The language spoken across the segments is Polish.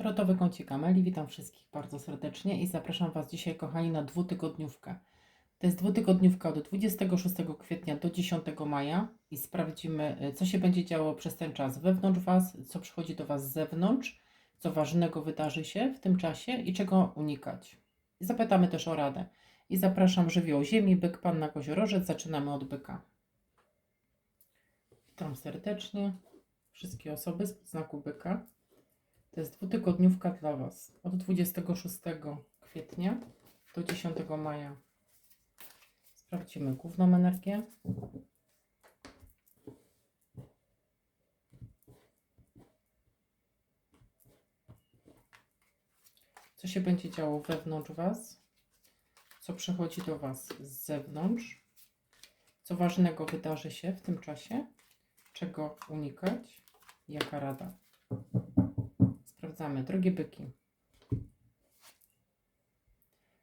Tarotowy kącik Ameli, witam wszystkich bardzo serdecznie i zapraszam Was dzisiaj, kochani, na dwutygodniówkę. To jest dwutygodniówka od 26 kwietnia do 10 maja i sprawdzimy, y, co się będzie działo przez ten czas wewnątrz Was, co przychodzi do Was z zewnątrz, co ważnego wydarzy się w tym czasie i czego unikać. Zapytamy też o radę. I zapraszam żywioł ziemi, byk, panna, koziorożec. Zaczynamy od byka. Witam serdecznie wszystkie osoby z znaku byka. To jest dwutygodniówka dla Was. Od 26 kwietnia do 10 maja. Sprawdzimy główną energię. Co się będzie działo wewnątrz Was? Co przychodzi do Was z zewnątrz? Co ważnego wydarzy się w tym czasie? Czego unikać? Jaka rada? Sprawdzamy. Drogie byki.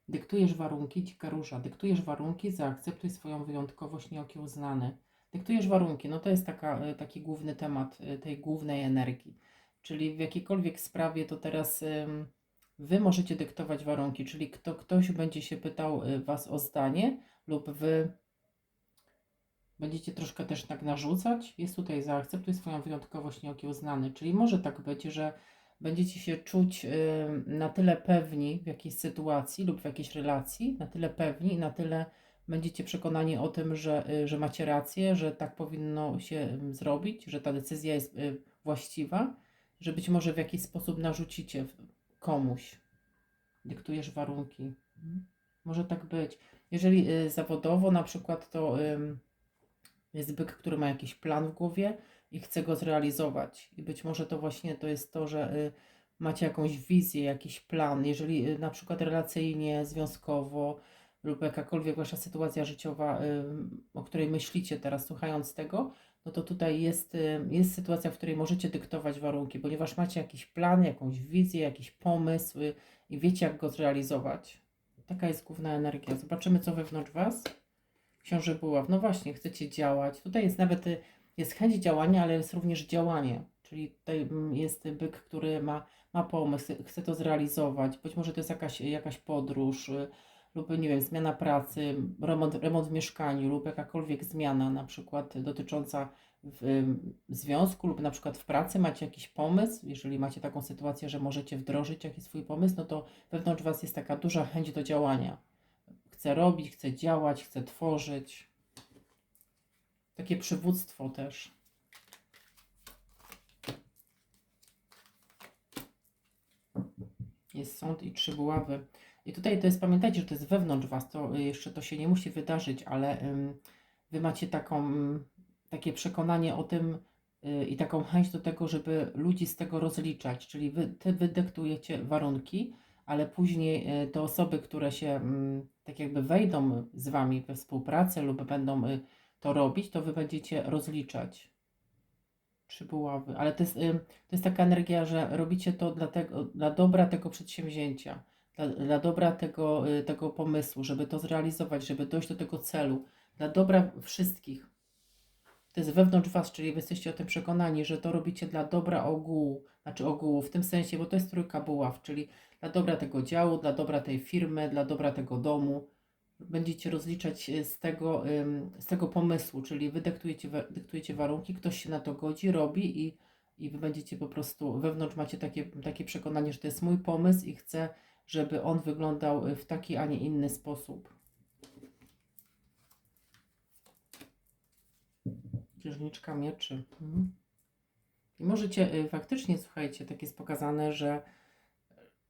Dyktujesz warunki, dzika róża. Dyktujesz warunki, zaakceptuj swoją wyjątkowość nieokiełznany. Dyktujesz warunki, no to jest taka, y, taki główny temat y, tej głównej energii. Czyli w jakiejkolwiek sprawie to teraz wy możecie dyktować warunki, czyli kto, ktoś będzie się pytał y, was o zdanie lub wy będziecie troszkę też tak narzucać. Jest tutaj zaakceptuj swoją wyjątkowość nieokiełznany, czyli może tak być, że będziecie się czuć y, na tyle pewni w jakiejś sytuacji lub w jakiejś relacji, na tyle pewni na tyle będziecie przekonani o tym, że, y, że macie rację, że tak powinno się ym, zrobić, że ta decyzja jest y, właściwa, że być może w jakiś sposób narzucicie komuś, dyktujesz warunki. Mhm. Może tak być. Jeżeli y, zawodowo na przykład to jest byk, który ma jakiś plan w głowie i chce go zrealizować. I być może to właśnie to jest to, że y, macie jakąś wizję, jakiś plan. Jeżeli y, na przykład relacyjnie, związkowo lub jakakolwiek wasza sytuacja życiowa, y, o której myślicie teraz słuchając tego, no to tutaj jest, jest sytuacja, w której możecie dyktować warunki, ponieważ macie jakiś plan, jakąś wizję, jakiś pomysł i wiecie, jak go zrealizować. Taka jest główna energia. Zobaczymy, co wewnątrz was. Książę Buław, no właśnie, chcecie działać. Tutaj jest nawet jest chęć działania, ale jest również działanie. Czyli tutaj mm, jest byk, który ma, ma pomysł, chce to zrealizować. Być może to jest jakaś, jakaś podróż y, lub nie wiem, zmiana pracy, remont, remont w mieszkaniu lub jakakolwiek zmiana, na przykład dotycząca w, związku lub na przykład w pracy macie jakiś pomysł. Jeżeli macie taką sytuację, że możecie wdrożyć jakiś swój pomysł, no to wewnątrz Was jest taka duża chęć do działania chce robić, chce działać, chce tworzyć. Takie przywództwo też. Jest sąd i trzy buławy. I tutaj to jest, pamiętajcie, że to jest wewnątrz Was, to y, jeszcze to się nie musi wydarzyć, ale ym, Wy macie taką, takie przekonanie o tym y, i taką chęć do tego, żeby ludzi z tego rozliczać, czyli Wy, ty wydektujecie warunki, ale później y, te osoby, które się tak jakby wejdą z Wami we współpracę lub będą to robić, to Wy będziecie rozliczać. Trzy buławy. Ale to jest, to jest taka energia, że robicie to dla, tego, dla dobra tego przedsięwzięcia, dla, dla dobra tego, y, tego pomysłu, żeby to zrealizować, żeby dojść do tego celu, dla dobra wszystkich. To jest wewnątrz Was, czyli Wy jesteście o tym przekonani, że to robicie dla dobra ogółu, znaczy ogółu w tym sensie, bo to jest trójka buław, czyli dla dobra tego działu, dla dobra tej firmy, dla dobra tego domu. Będziecie rozliczać y, z tego, z tego pomysłu, czyli wy dyktujecie, dyktujecie warunki, ktoś się na to godzi, robi i, i wy będziecie po prostu, wewnątrz macie takie, takie przekonanie, że to jest mój pomysł i chcę, żeby on wyglądał y, w taki, a nie inny sposób. Księżniczka mieczy. Mhm. I możecie y, faktycznie, słuchajcie, tak jest pokazane, że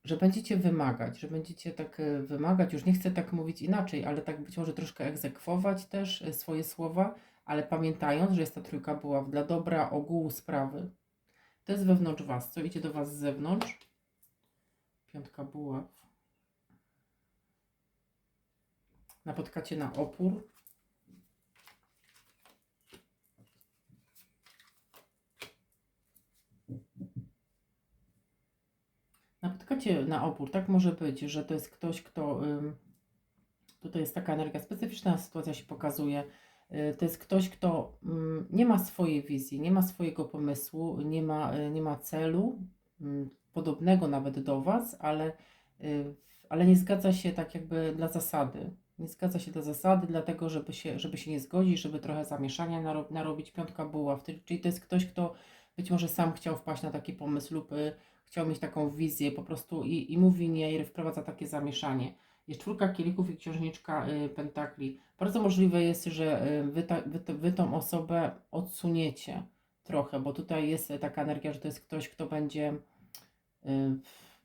że będziecie wymagać, że będziecie tak e, wymagać, już nie chcę tak mówić inaczej, ale tak być może troszkę egzekwować też e, swoje słowa, ale pamiętając, że jest ta trójka była dla dobra ogółu sprawy. To jest wewnątrz Was, co idzie do Was z zewnątrz. Piątka buław. Napotkacie na opór. Na opór, tak może być, że to jest ktoś, kto. Tutaj jest taka energia specyficzna, sytuacja się pokazuje. Y, To jest ktoś, kto nie ma swojej wizji, nie ma swojego pomysłu, nie ma, y, nie ma celu, podobnego nawet do Was, ale, y, ale nie zgadza się tak jakby dla zasady. Nie zgadza się dla zasady, dlatego żeby się, żeby się nie zgodzić, żeby trochę zamieszania naro- narobić. Piątka była, czyli to jest ktoś, kto być może sam chciał wpaść na taki pomysł lub chciał mieć taką wizję po prostu i, i mówi nie i wprowadza takie zamieszanie. Jest czwórka kielichów i księżniczka y, pentakli. Bardzo możliwe jest, że y, wy, ta, wy, wy tą osobę odsuniecie trochę, bo tutaj jest taka energia, że to jest ktoś, kto będzie, y,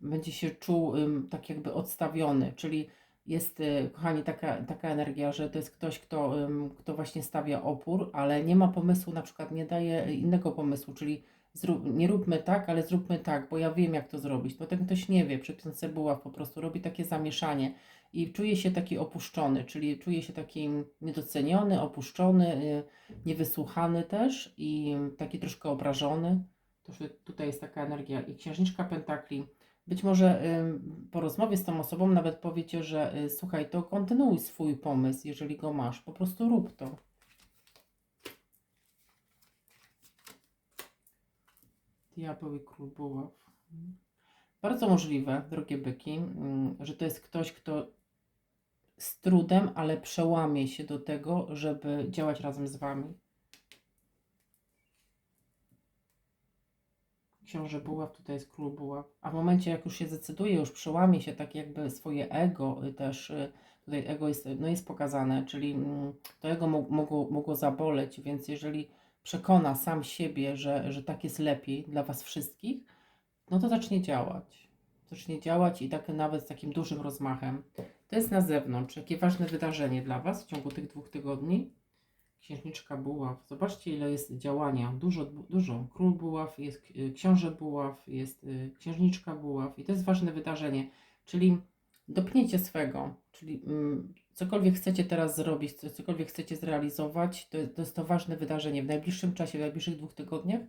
będzie się czuł y, tak jakby odstawiony, czyli jest, y, kochani, taka, taka energia, że to jest ktoś, kto, kto właśnie stawia opór, ale nie ma pomysłu, na przykład nie daje innego pomysłu, czyli zrób, nie róbmy tak, ale zróbmy tak, bo ja wiem, jak to zrobić. To ten ktoś nie wie, przy piątce buław po prostu robi takie zamieszanie i czuje się taki opuszczony, czyli czuje się taki niedoceniony, opuszczony, y, niewysłuchany też i taki troszkę obrażony. To, tutaj jest taka energia i księżniczka pentakli. Być może ym, po rozmowie z tą osobą nawet powiecie, że y, słuchaj, to kontynuuj swój pomysł, jeżeli go masz, po prostu rób to. Diabeł i król buław. Bardzo możliwe, drogie byki, mm, że to jest ktoś, kto z trudem, ale przełamie się do tego, żeby działać razem z Wami. Książę Buław, tutaj jest Król Buław. A w momencie, jak już się zdecyduje, już przełamie się tak jakby swoje ego, y, też y, tutaj ego jest, no jest pokazane, czyli mm, to ego mo- mogło, mogło zaboleć, więc jeżeli przekona sam siebie, że, że tak jest lepiej dla Was wszystkich, no to zacznie działać. Zacznie działać i tak nawet z takim dużym rozmachem. To jest na zewnątrz. Jakie ważne wydarzenie dla Was w ciągu tych dwóch tygodni? Księżniczka Buław. Zobaczcie, ile jest działania. Dużo, dużo. Król Buław, jest y, książę Buław, jest y, księżniczka Buław i to jest ważne wydarzenie. Czyli dopniecie swego, czyli mm, cokolwiek chcecie teraz zrobić, co- cokolwiek chcecie zrealizować, to, to jest to ważne wydarzenie. W najbliższym czasie, w najbliższych dwóch tygodniach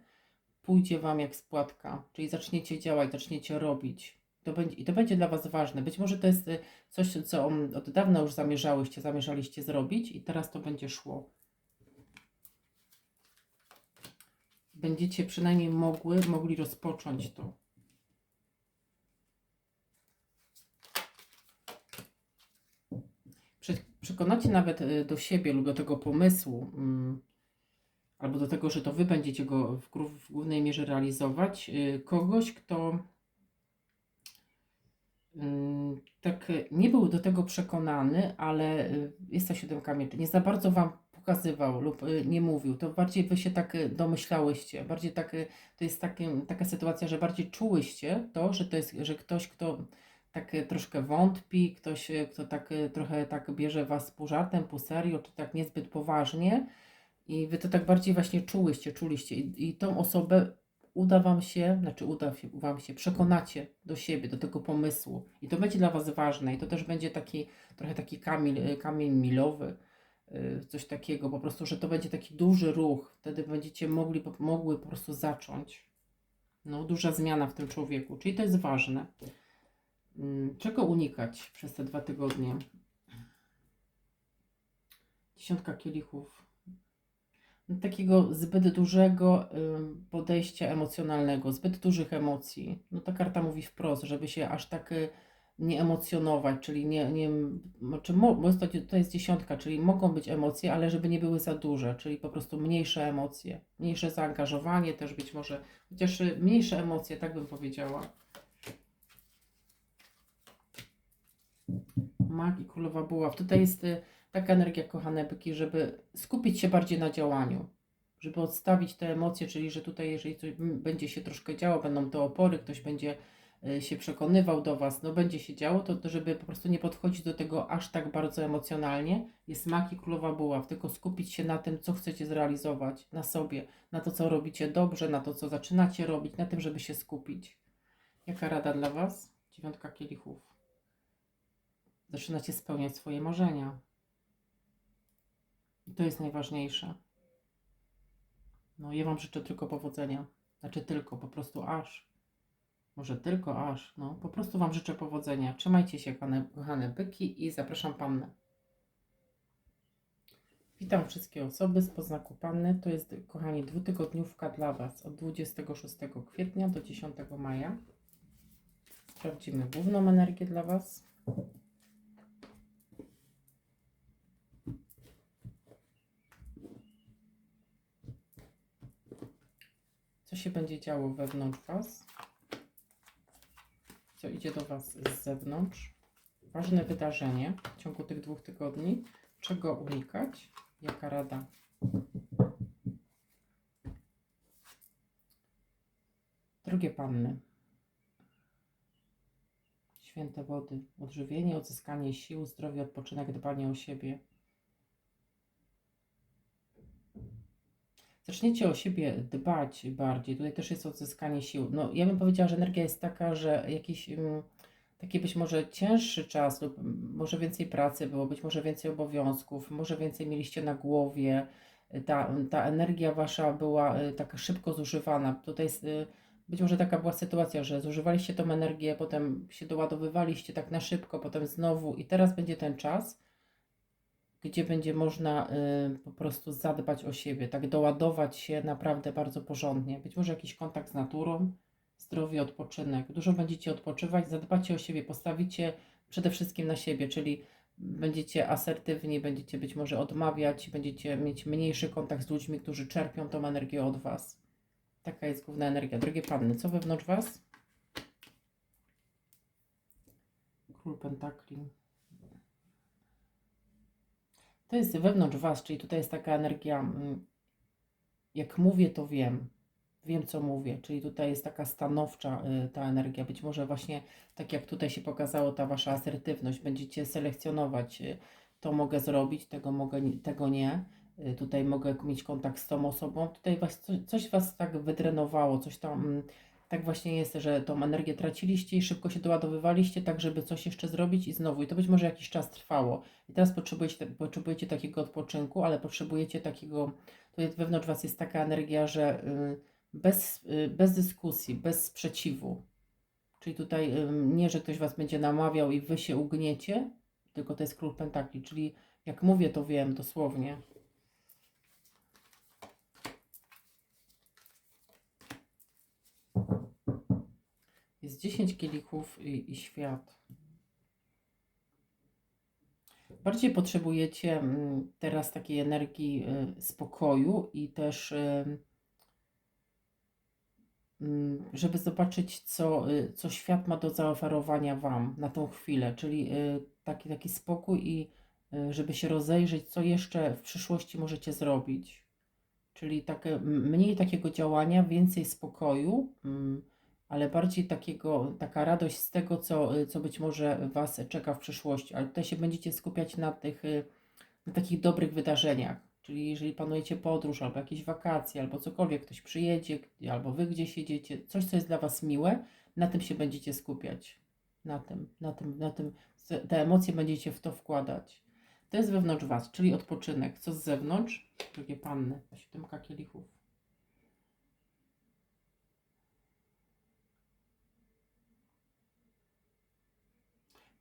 pójdzie Wam jak spłatka, czyli zaczniecie działać, zaczniecie robić. To będzie, I to będzie dla Was ważne. Być może to jest y, coś, co mm, od dawna już zamierzałyście, zamierzaliście zrobić i teraz to będzie szło. Będziecie przynajmniej mogły, mogli rozpocząć to. Przekonacie nawet y, do siebie lub do tego pomysłu, mm, albo do tego, że to Wy będziecie go w, głównej mierze realizować, y, kogoś, kto mm, tak nie był do tego przekonany, ale y, jest ta siódemka mieczy. Nie za bardzo Wam pokazywał lub nie mówił. To bardziej Wy się tak domyślałyście. Bardziej tak, to jest taki, taka sytuacja, że bardziej czułyście to, że to jest, że ktoś, kto tak y, troszkę wątpi, ktoś, y, kto tak y, trochę tak bierze Was pół żartem, pół serio, czy tak niezbyt poważnie. I wy to tak bardziej właśnie czułyście, czuliście. I, i tą osobę uda wam się, znaczy uda się, wam się, przekonacie do siebie, do tego pomysłu. I to będzie dla was ważne. I to też będzie taki, trochę taki kamień, y, kamień milowy, coś takiego. Po prostu, że to będzie taki duży ruch. Wtedy będziecie mogli, mogły po prostu zacząć. No, duża zmiana w tym człowieku. Czyli to jest ważne. Mm, Czego unikać przez te dwa tygodnie? Dziesiątka kielichów takiego zbyt dużego podejścia emocjonalnego, zbyt dużych emocji. No ta karta mówi wprost, żeby się aż tak y, nie emocjonować, czyli nie, nie znaczy, bo to, to jest dziesiątka, czyli mogą być emocje, ale żeby nie były za duże, czyli po prostu mniejsze emocje, mniejsze zaangażowanie też być może, chociaż y, mniejsze emocje, tak bym powiedziała. Mag i królowa buław. Tutaj jest y, taka energia, kochane byki, żeby skupić się bardziej na działaniu, żeby odstawić te emocje, czyli że tutaj, jeżeli coś będzie się troszkę działo, będą to opory, ktoś będzie y, się przekonywał do Was, no będzie się działo, to, żeby po prostu nie podchodzić do tego aż tak bardzo emocjonalnie, jest mag i królowa buław, tylko skupić się na tym, co chcecie zrealizować, na sobie, na to, co robicie dobrze, na to, co zaczynacie robić, na tym, żeby się skupić. Jaka rada dla Was? Dziewiątka kielichów. Zaczynacie spełniać swoje marzenia. I to jest najważniejsze. No, ja Wam życzę tylko powodzenia. Znaczy tylko, po prostu aż. Może tylko aż. No, po prostu Wam życzę powodzenia. Trzymajcie się, kochane, byki i zapraszam Pannę. Witam wszystkie osoby z poznaku Panny. To jest, kochani, dwutygodniówka dla Was od 26 kwietnia do 10 maja. Sprawdzimy główną energię dla Was. Się będzie działo wewnątrz Was? Co idzie do Was z zewnątrz? Ważne wydarzenie w ciągu tych dwóch tygodni. Czego unikać? Jaka rada? Drogie panny, święte wody, odżywienie, odzyskanie sił, zdrowie, odpoczynek, dbanie o siebie. Zaczniecie o siebie dbać bardziej. Tutaj też jest odzyskanie sił. No, ja bym powiedziała, że energia jest taka, że jakiś mm, taki być może cięższy czas lub mm, może więcej pracy było, być może więcej obowiązków, może więcej mieliście na głowie. Ta, ta energia wasza była y, taka szybko zużywana. Tutaj y, być może taka była sytuacja, że zużywaliście tą energię, potem się doładowywaliście tak na szybko, potem znowu i teraz będzie ten czas, gdzie będzie można y, po prostu zadbać o siebie, tak doładować się naprawdę bardzo porządnie. Być może jakiś kontakt z naturą, zdrowie, odpoczynek. Dużo będziecie odpoczywać, zadbacie o siebie, postawicie przede wszystkim na siebie, czyli będziecie asertywni, będziecie być może odmawiać, będziecie mieć mniejszy kontakt z ludźmi, którzy czerpią tą energię od Was. Taka jest główna energia. Drogie panny, co wewnątrz Was? Król Pentakli. To jest wewnątrz Was, czyli tutaj jest taka energia, mm, jak mówię, to wiem. Wiem, co mówię, czyli tutaj jest taka stanowcza y, ta energia. Być może właśnie tak jak tutaj się pokazało, ta Wasza asertywność, będziecie selekcjonować, y, to mogę zrobić, tego, mogę, tego nie. Y, Tutaj mogę mieć kontakt z tą osobą. Tutaj was, coś, coś Was tak wydrenowało, coś tam. Tak właśnie jest, że tą energię traciliście i szybko się doładowywaliście, tak żeby coś jeszcze zrobić i znowu. I to być może jakiś czas trwało. I teraz potrzebujecie, potrzebujecie takiego odpoczynku, ale potrzebujecie takiego. Tutaj wewnątrz Was jest taka energia, że y, bez, y, bez dyskusji, bez sprzeciwu. Czyli tutaj y, nie, że ktoś Was będzie namawiał i Wy się ugniecie, tylko to jest król pentakli. Czyli jak mówię, to wiem dosłownie. 10 kielichów i, i świat. Bardziej potrzebujecie mm, teraz takiej energii y, spokoju i też, y, mm, żeby zobaczyć, co, y, co świat ma do zaoferowania Wam na tą chwilę, czyli taki, taki spokój i żeby się rozejrzeć, co jeszcze w przyszłości możecie zrobić. Czyli takie, mniej takiego działania, więcej spokoju, mm, ale bardziej takiego, taka radość z tego, co, co być może Was czeka w przyszłości. Ale tutaj się będziecie skupiać na tych, na takich dobrych wydarzeniach. Czyli jeżeli planujecie podróż, albo jakieś wakacje, albo cokolwiek, ktoś przyjedzie, albo Wy gdzieś jedziecie, coś, co jest dla Was miłe, na tym się będziecie skupiać. Na tym, na tym, na tym, te emocje będziecie w to wkładać. To jest wewnątrz Was, czyli odpoczynek. Co z zewnątrz? Drogie panny, siódemka kielichów.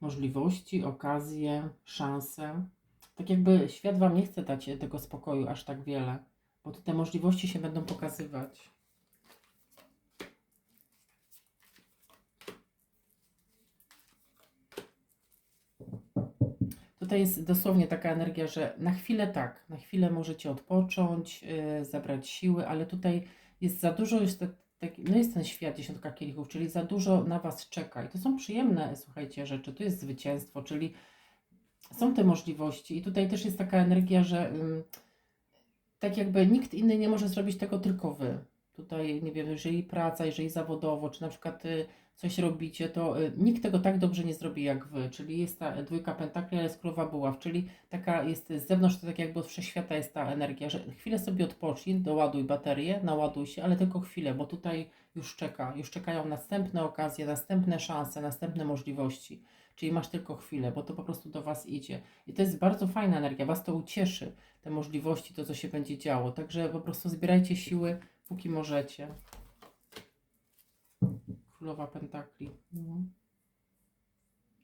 Możliwości, okazje, szanse. Tak jakby świat Wam nie chce dać tego spokoju aż tak wiele, bo te możliwości się będą pokazywać. Tutaj jest dosłownie taka energia, że na chwilę tak, na chwilę możecie odpocząć, yy, zabrać siły, ale tutaj jest za dużo, jest tak, tak, no jest ten świat dziesiątka kielichów, czyli za dużo na Was czeka. I to są przyjemne, słuchajcie, rzeczy. Tu jest zwycięstwo, czyli są te możliwości. I tutaj też jest taka energia, że ym, tak jakby nikt inny nie może zrobić tego, tylko Wy. Tutaj, nie wiem, jeżeli praca, jeżeli zawodowo, czy na przykład y, coś robicie, to y, nikt tego tak dobrze nie zrobi jak Wy. Czyli jest ta dwójka pentakli, ale jest królowa buław, czyli taka jest z zewnątrz, to tak jakby od wszechświata jest ta energia, że chwilę sobie odpocznij, doładuj baterię, naładuj się, ale tylko chwilę, bo tutaj już czeka, już czekają następne okazje, następne szanse, następne możliwości. Czyli masz tylko chwilę, bo to po prostu do Was idzie. I to jest bardzo fajna energia, Was to ucieszy, te możliwości, to co się będzie działo. Także po prostu zbierajcie siły, póki możecie. Królowa Pentakli. No.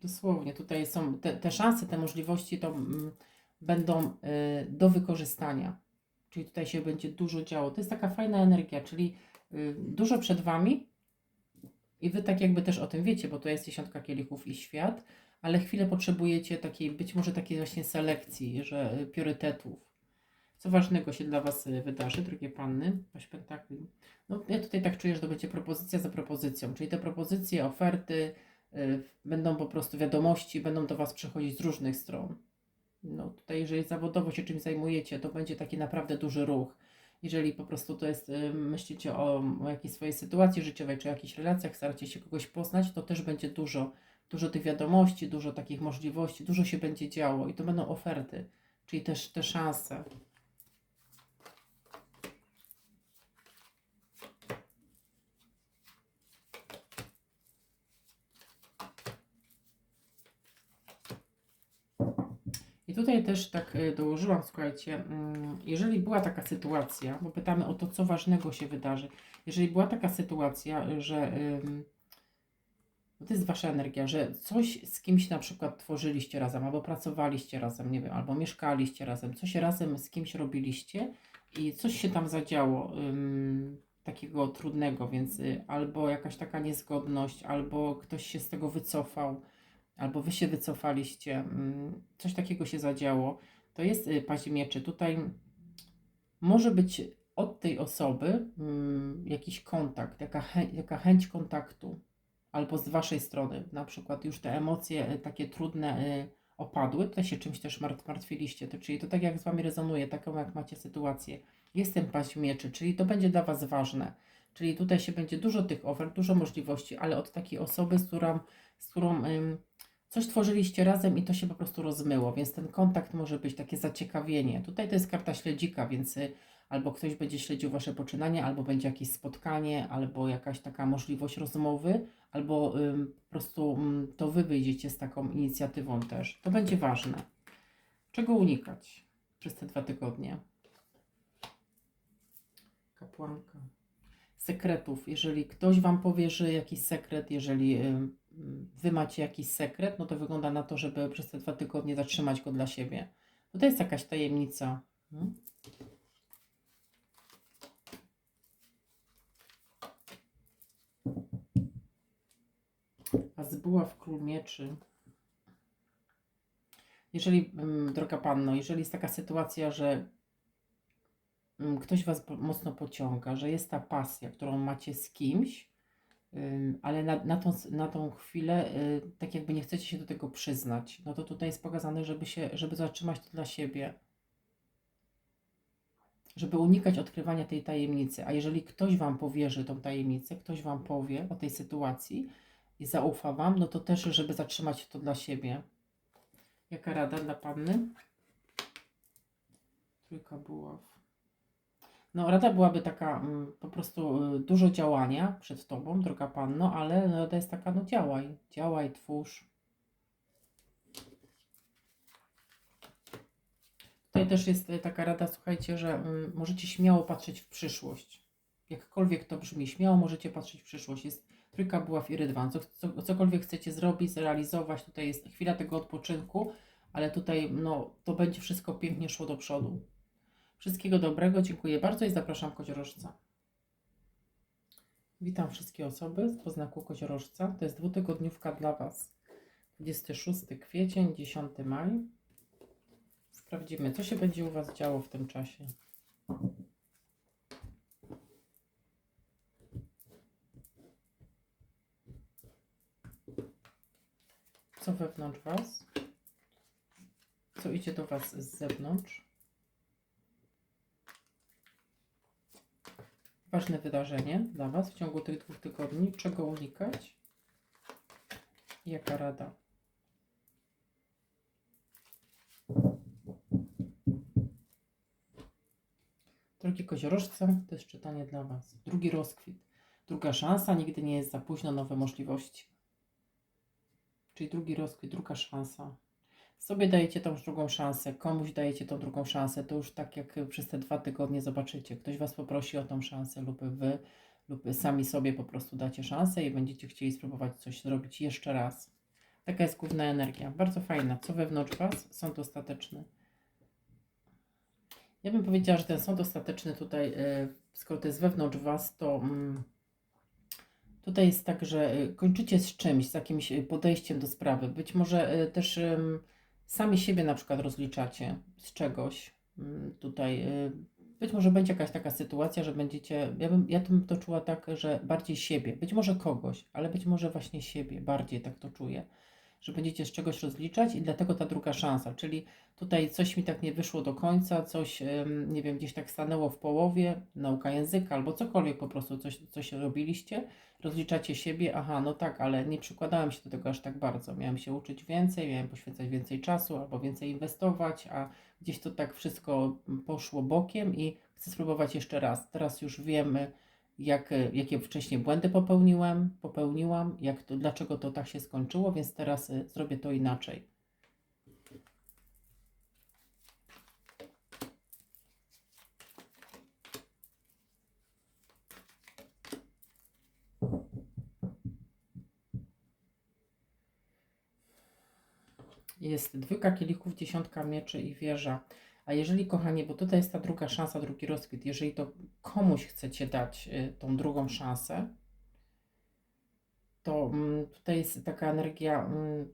Dosłownie, tutaj są te, te szanse, te możliwości to mm, będą y, do wykorzystania. Czyli tutaj się będzie dużo działo. To jest taka fajna energia, czyli y, dużo przed Wami, I wy tak jakby też o tym wiecie, bo to jest dziesiątka kielichów i świat, ale chwilę potrzebujecie takiej, być może takiej właśnie selekcji, że y, priorytetów. Co ważnego się dla Was y, wydarzy, drogie panny? Oś pentakli. No, ja tutaj tak czuję, że to będzie propozycja za propozycją, czyli te propozycje, oferty y, będą po prostu wiadomości, będą do Was przychodzić z różnych stron. No tutaj, jeżeli zawodowo się czymś zajmujecie, to będzie taki naprawdę duży ruch. Jeżeli po prostu to jest, y, myślicie o, o jakiejś swojej sytuacji życiowej, czy o jakichś relacjach, staracie się kogoś poznać, to też będzie dużo, dużo tych wiadomości, dużo takich możliwości, dużo się będzie działo i to będą oferty, czyli też te szanse. Tutaj też tak y, dołożyłam, słuchajcie, mm, jeżeli była taka sytuacja, bo pytamy o to, co ważnego się wydarzy. Jeżeli była taka sytuacja, że no to jest wasza energia, że coś z kimś na przykład tworzyliście razem, albo pracowaliście razem, nie wiem, albo mieszkaliście razem, coś razem z kimś robiliście i coś się tam zadziało takiego trudnego, więc y, albo jakaś taka niezgodność, albo ktoś się z tego wycofał albo wy się wycofaliście, mm, coś takiego się zadziało, to jest y, paź mieczy. Tutaj może być od tej osoby mm, jakiś kontakt, jaka, chę, jaka chęć kontaktu, albo z waszej strony, na przykład już te emocje y, takie trudne y, opadły, tutaj się czymś też mart- martwiliście, to, czyli to tak jak z wami rezonuje, taką jak macie sytuację. Jest ten paź mieczy, czyli to będzie dla was ważne. Czyli tutaj się będzie dużo tych ofert, dużo możliwości, ale od takiej osoby, z którą, z którą ym, coś tworzyliście razem i to się po prostu rozmyło, więc ten kontakt może być takie zaciekawienie. Tutaj to jest karta śledzika, więc y, albo ktoś będzie śledził Wasze poczynania, albo będzie jakieś spotkanie, albo jakaś taka możliwość rozmowy, albo ym, po prostu ym, to Wy wyjdziecie z taką inicjatywą też. To będzie ważne. Czego unikać przez te dwa tygodnie? Kapłanka. Sekretów. Jeżeli ktoś Wam powierzy jakiś sekret, jeżeli ym, wy macie jakiś sekret, no to wygląda na to, żeby przez te dwa tygodnie zatrzymać go dla siebie. No to jest jakaś tajemnica. Hmm? A zbyła w król mieczy. Jeżeli, mm, droga panno, jeżeli jest taka sytuacja, że mm, ktoś was mocno pociąga, że jest ta pasja, którą macie z kimś, ale na, na, tą, na tą chwilę, y, tak jakby nie chcecie się do tego przyznać, no to tutaj jest pokazane, żeby się, żeby zatrzymać to dla siebie, żeby unikać odkrywania tej tajemnicy. A jeżeli ktoś Wam powierzy tą tajemnicę, ktoś Wam powie o tej sytuacji i zaufa Wam, no to też, żeby zatrzymać to dla siebie. Jaka rada dla Panny? Trójka buław. No, rada byłaby taka, mm, po prostu y, dużo działania przed Tobą, droga Panno, ale rada jest taka, no działaj, działaj, twórz. Tutaj też jest y, taka rada, słuchajcie, że mm, możecie śmiało patrzeć w przyszłość. Jakkolwiek to brzmi, śmiało możecie patrzeć w przyszłość. Jest trójka buław i rydwan. Co, co, cokolwiek chcecie zrobić, zrealizować, tutaj jest chwila tego odpoczynku, ale tutaj no, to będzie wszystko pięknie szło do przodu. Wszystkiego dobrego, dziękuję bardzo i zapraszam koziorożca. Witam wszystkie osoby z poznaku koziorożca. To jest dwutygodniówka dla Was. 26 kwiecień, 10 maj. Sprawdzimy, co się będzie u Was działo w tym czasie. Co wewnątrz Was? Co idzie do Was z zewnątrz? Ważne wydarzenie dla Was w ciągu tych dwóch tygodni. Czego unikać? Jaka rada? Drogi koziorożce, to jest czytanie dla Was. Drugi rozkwit. Druga szansa, nigdy nie jest za późno, nowe możliwości. Czyli drugi rozkwit, druga szansa. Sobie dajecie tą drugą szansę, komuś dajecie tą drugą szansę, to już tak jak przez te dwa tygodnie zobaczycie. Ktoś Was poprosi o tą szansę lub Wy, lub sami sobie po prostu dacie szansę i będziecie chcieli spróbować coś zrobić jeszcze raz. Taka jest główna energia. Bardzo fajna. Co wewnątrz Was? Sąd ostateczny. Ja bym powiedziała, że ten sąd ostateczny tutaj, y, skoro to jest wewnątrz Was, to mm, Tutaj jest tak, że y, kończycie z czymś, z jakimś y, podejściem do sprawy. Być może też sami siebie na przykład rozliczacie z czegoś. Ym, Tutaj y, być może będzie jakaś taka sytuacja, że będziecie. Ja bym, ja bym to czuła tak, że bardziej siebie, być może kogoś, ale być może właśnie siebie, bardziej tak to czuję. Że będziecie z czegoś rozliczać i dlatego ta druga szansa, czyli tutaj coś mi tak nie wyszło do końca, coś, nie wiem, gdzieś tak stanęło w połowie, nauka języka albo cokolwiek po prostu, coś, coś robiliście, rozliczacie siebie, aha, no tak, ale nie przykładałem się do tego aż tak bardzo. Miałem się uczyć więcej, miałem poświęcać więcej czasu albo więcej inwestować, a gdzieś to tak wszystko poszło bokiem i chcę spróbować jeszcze raz. Teraz już wiemy, jak, jakie wcześniej błędy popełniłem, popełniłam, jak to, dlaczego to tak się skończyło, więc teraz y, zrobię to inaczej. Jest dwójka kielichów, dziesiątka mieczy i wieża. A jeżeli, kochanie, bo tutaj jest ta druga szansa, drugi rozkwit, jeżeli to komuś chcecie dać y, tą drugą szansę, to mm, tutaj jest taka energia, mm,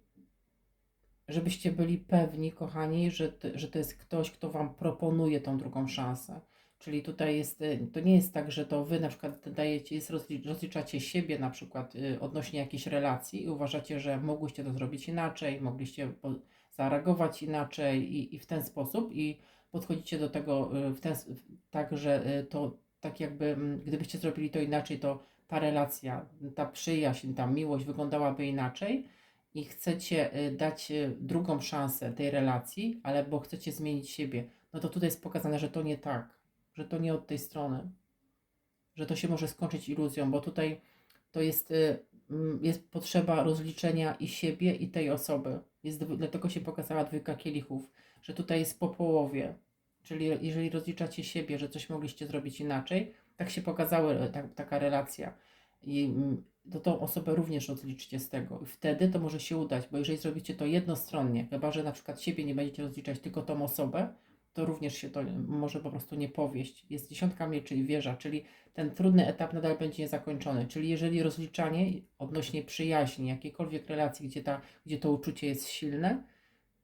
żebyście byli pewni, kochani, że, że to jest ktoś, kto Wam proponuje tą drugą szansę. Czyli tutaj jest, y, to nie jest tak, że to Wy na przykład dajecie, jest rozli- rozliczacie siebie na przykład y, odnośnie jakiejś relacji i uważacie, że mogłyście to zrobić inaczej, mogliście zareagować inaczej i, i w ten sposób i podchodzicie do tego y, w ten, tak, że y, to tak jakby mm, gdybyście zrobili to inaczej, to ta relacja, ta przyjaźń, ta miłość wyglądałaby inaczej i chcecie y, dać drugą szansę tej relacji, ale bo chcecie zmienić siebie, no to tutaj jest pokazane, że to nie tak, że to nie od tej strony, że to się może skończyć iluzją, bo tutaj to jest, jest potrzeba rozliczenia i siebie, i tej osoby. Jest, dlatego się pokazała dwójka kielichów, że tutaj jest po połowie. Czyli jeżeli rozliczacie siebie, że coś mogliście zrobić inaczej, tak się pokazała tak, taka relacja. I mm, to tą osobę również rozliczcie z tego. Wtedy to może się udać, bo jeżeli zrobicie to jednostronnie, chyba że na przykład siebie nie będziecie rozliczać, tylko tą osobę, to również się to może po prostu nie powieść. Jest dziesiątka mieczy i wieża, czyli ten trudny etap nadal będzie niezakończony. Czyli jeżeli rozliczanie odnośnie przyjaźni, jakiejkolwiek relacji, gdzie, ta, gdzie to uczucie jest silne,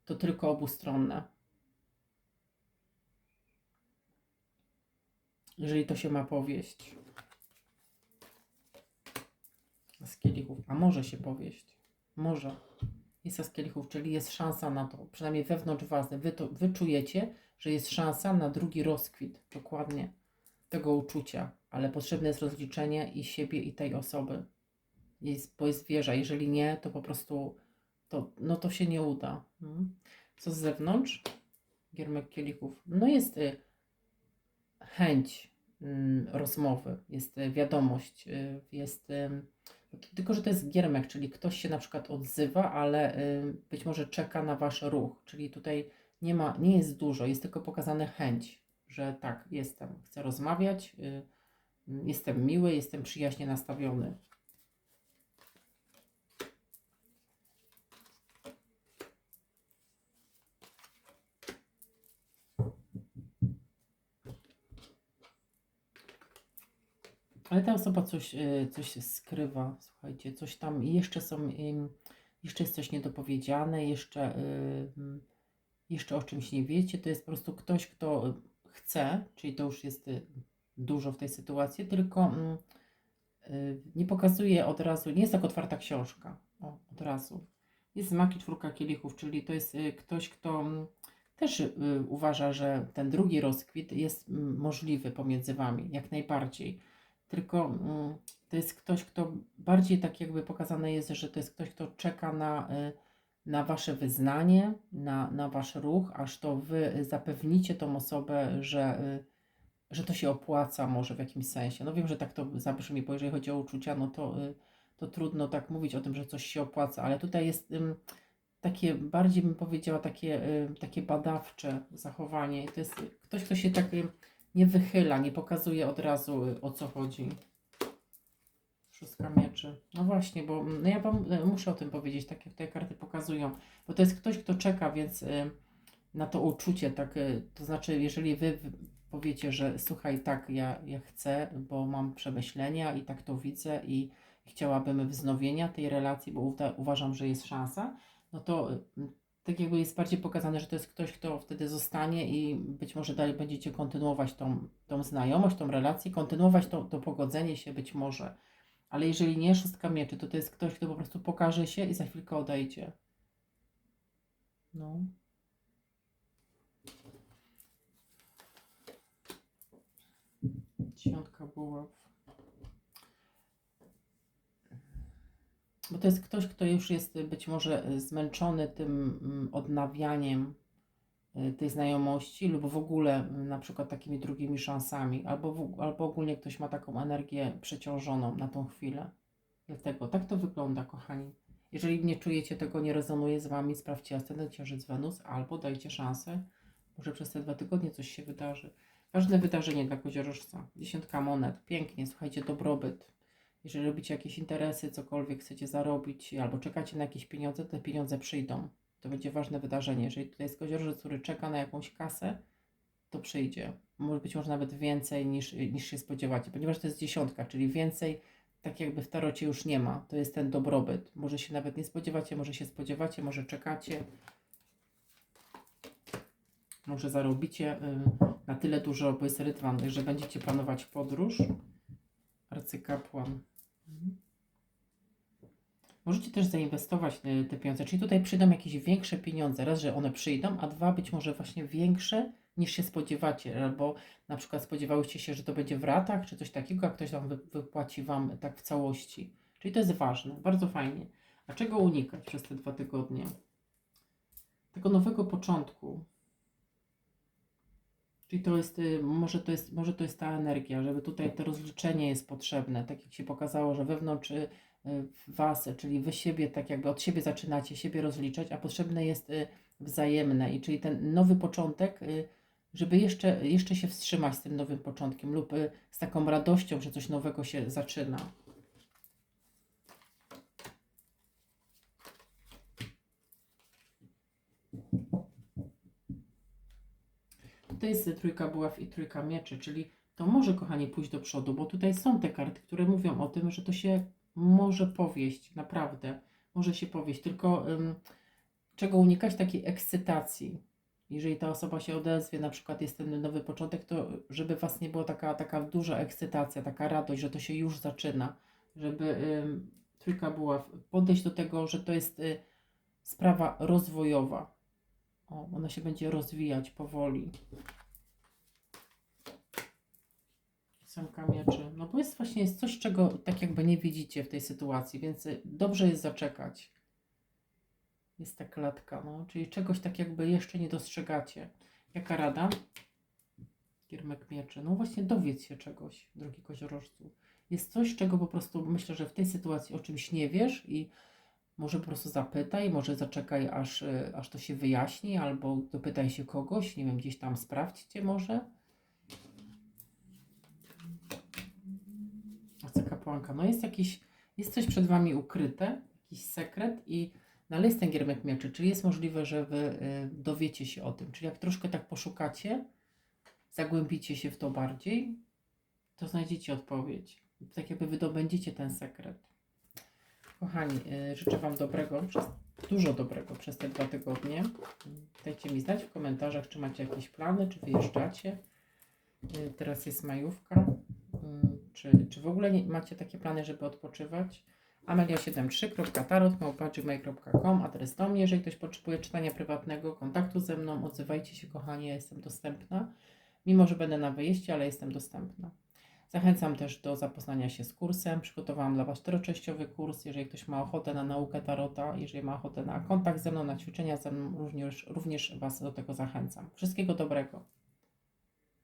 to tylko obustronne. Jeżeli to się ma powieść. Z kielichów. A może się powieść. Może. Jest z kielichów, czyli jest szansa na to. Przynajmniej wewnątrz Was. Wy, to, wy czujecie, że jest szansa na drugi rozkwit. Dokładnie. Tego uczucia. Ale potrzebne jest rozliczenie i siebie, i tej osoby. Jest, bo jest wieża. Jeżeli nie, to po prostu to, no to się nie uda. Mhm. Co z zewnątrz? Giermek kielichów. No jest y, chęć mm, rozmowy, jest y, wiadomość, y, jest y, tylko, że to jest giermek, czyli ktoś się na przykład odzywa, ale być może czeka na wasz ruch, czyli tutaj nie ma, nie jest dużo, jest tylko pokazane chęć, że tak, jestem, chcę rozmawiać, y, jestem miły, jestem przyjaźnie nastawiony. Ale ta osoba coś, y, coś skrywa, słuchajcie, coś tam jeszcze są, jeszcze jest coś niedopowiedziane, jeszcze, y, mm, jeszcze o czymś nie wiecie. To jest po prostu ktoś, kto chce, czyli to już jest y, dużo w tej sytuacji, tylko mm, y, nie pokazuje od razu, nie jest tak otwarta książka, o, od razu. Jest maki czwórka kielichów, czyli to jest y, ktoś, kto mm, też uważa, że ten drugi rozkwit jest mm, możliwy pomiędzy wami, jak najbardziej tylko to jest ktoś, kto bardziej tak jakby pokazane jest, że to jest ktoś, kto czeka na, na wasze wyznanie, na, na wasz ruch, aż to wy zapewnicie tą osobę, że, y, że to się opłaca może w jakimś sensie. No wiem, że tak to zabrzmi, bo jeżeli chodzi o uczucia, no to, y, to trudno tak mówić o tym, że coś się opłaca, ale tutaj jest takie, bardziej bym powiedziała, takie, y, takie badawcze zachowanie. To jest ktoś, kto się tak y, nie wychyla, nie pokazuje od razu y, o co chodzi. Szóstka mieczy. No właśnie, bo mm, no ja wam y, muszę o tym powiedzieć, tak jak te karty pokazują. Bo to jest ktoś, kto czeka, więc y, na to uczucie, tak, y, to znaczy, jeżeli wy powiecie, że słuchaj, tak, ja, ja chcę, bo mam przemyślenia i tak to widzę i chciałabym wznowienia tej relacji, bo uważam, że jest szansa, no to y, tak jakby jest bardziej pokazane, że to jest ktoś, kto wtedy zostanie i być może dalej będziecie kontynuować tą, tą znajomość, tą relację, kontynuować to, to pogodzenie się być może. Ale jeżeli nie, szóstka mieczy, to to jest ktoś, kto po prostu pokaże się i za chwilkę odejdzie. No. Dziesiątka buław. Bo to jest ktoś, kto już jest być może zmęczony tym mm, odnawianiem tej znajomości lub w ogóle na przykład takimi drugimi szansami, albo, w, albo ogólnie ktoś ma taką energię przeciążoną na tą chwilę. Dlatego tak to wygląda, kochani. Jeżeli nie czujecie tego, nie rezonuje z Wami, sprawdźcie ascendent Księżyc Wenus, albo dajcie szansę, może przez te dwa tygodnie coś się wydarzy. Ważne wydarzenie dla koziorożca. Dziesiątka monet. Pięknie, słuchajcie, dobrobyt. Jeżeli robicie jakieś interesy, cokolwiek chcecie zarobić, albo czekacie na jakieś pieniądze, te pieniądze przyjdą. To będzie ważne wydarzenie. Jeżeli tutaj jest koziorożec, który czeka na jakąś kasę, to przyjdzie. Może być może nawet więcej niż, niż się spodziewacie, ponieważ to jest dziesiątka, czyli więcej tak jakby w tarocie już nie ma. To jest ten dobrobyt. Może się nawet nie spodziewacie, może się spodziewacie, może czekacie. Może zarobicie y, na tyle dużo, bo jest rydwan, że będziecie planować podróż. Arcykapłan. Mhm. Możecie też zainwestować y, te pieniądze, czyli tutaj przyjdą jakieś większe pieniądze. Raz, że one przyjdą, a dwa, być może właśnie większe niż się spodziewacie, albo na przykład spodziewałyście się, że to będzie w ratach, czy coś takiego, a ktoś tam wy, wypłaci Wam tak w całości. Czyli to jest ważne, bardzo fajnie. A czego unikać przez te dwa tygodnie? Tego nowego początku. Czyli to jest, y, może to jest, może to jest ta energia, żeby tutaj to rozliczenie jest potrzebne, tak jak się pokazało, że wewnątrz y, w Was, czyli Wy siebie, tak jakby od siebie zaczynacie, siebie rozliczać, a potrzebne jest y, wzajemne i czyli ten nowy początek, y, żeby jeszcze, jeszcze się wstrzymać z tym nowym początkiem lub z taką radością, że coś nowego się zaczyna. To jest trójka buław i trójka mieczy, czyli to może, kochani, pójść do przodu, bo tutaj są te karty, które mówią o tym, że to się może powieść, naprawdę, może się powieść, tylko czego unikać? Takiej ekscytacji. Jeżeli ta osoba się odezwie, na przykład jest ten nowy początek, to żeby Was nie było taka, taka duża ekscytacja, taka radość, że to się już zaczyna, żeby ym, trójka była, podejść do tego, że to jest y, sprawa rozwojowa. O, ona się będzie rozwijać powoli. Ósemka mieczy. No bo jest właśnie jest coś, czego tak jakby nie widzicie w tej sytuacji, więc y, dobrze jest zaczekać. Jest ta klatka, no, czyli czegoś tak jakby jeszcze nie dostrzegacie. Jaka rada? Kiermek mieczy. No właśnie dowiedz się czegoś, drogi koziorożcu. Jest coś, czego po prostu myślę, że w tej sytuacji o czymś nie wiesz i może po prostu zapytaj, może zaczekaj, aż, y, aż to się wyjaśni, albo dopytaj się kogoś, nie wiem, gdzieś tam sprawdźcie może. Arcykapłanka. No jest jakiś, jest coś przed Wami ukryte, jakiś sekret i no ale jest ten giermek mieczy, czyli jest możliwe, że Wy y, dowiecie się o tym. Czyli jak troszkę tak poszukacie, zagłębicie się w to bardziej, to znajdziecie odpowiedź. Tak jakby wydobędziecie ten sekret. Kochani, y, życzę Wam dobrego, dużo dobrego przez te dwa tygodnie. Dajcie mi znać w komentarzach, czy macie jakieś plany, czy wyjeżdżacie. Y, Teraz jest majówka. Czy, czy w ogóle nie, macie takie plany, żeby odpoczywać? amelia73.tarot.gmail.com Adres do mnie. Jeżeli ktoś potrzebuje czytania prywatnego, kontaktu ze mną, odzywajcie się kochani, jestem dostępna. Mimo, że będę na wyjeździe, ale jestem dostępna. Zachęcam też do zapoznania się z kursem. Przygotowałam dla Was czteroczęściowy kurs. Jeżeli ktoś ma ochotę na naukę tarota, jeżeli ma ochotę na kontakt ze mną, na ćwiczenia ze mną, również, również Was do tego zachęcam. Wszystkiego dobrego.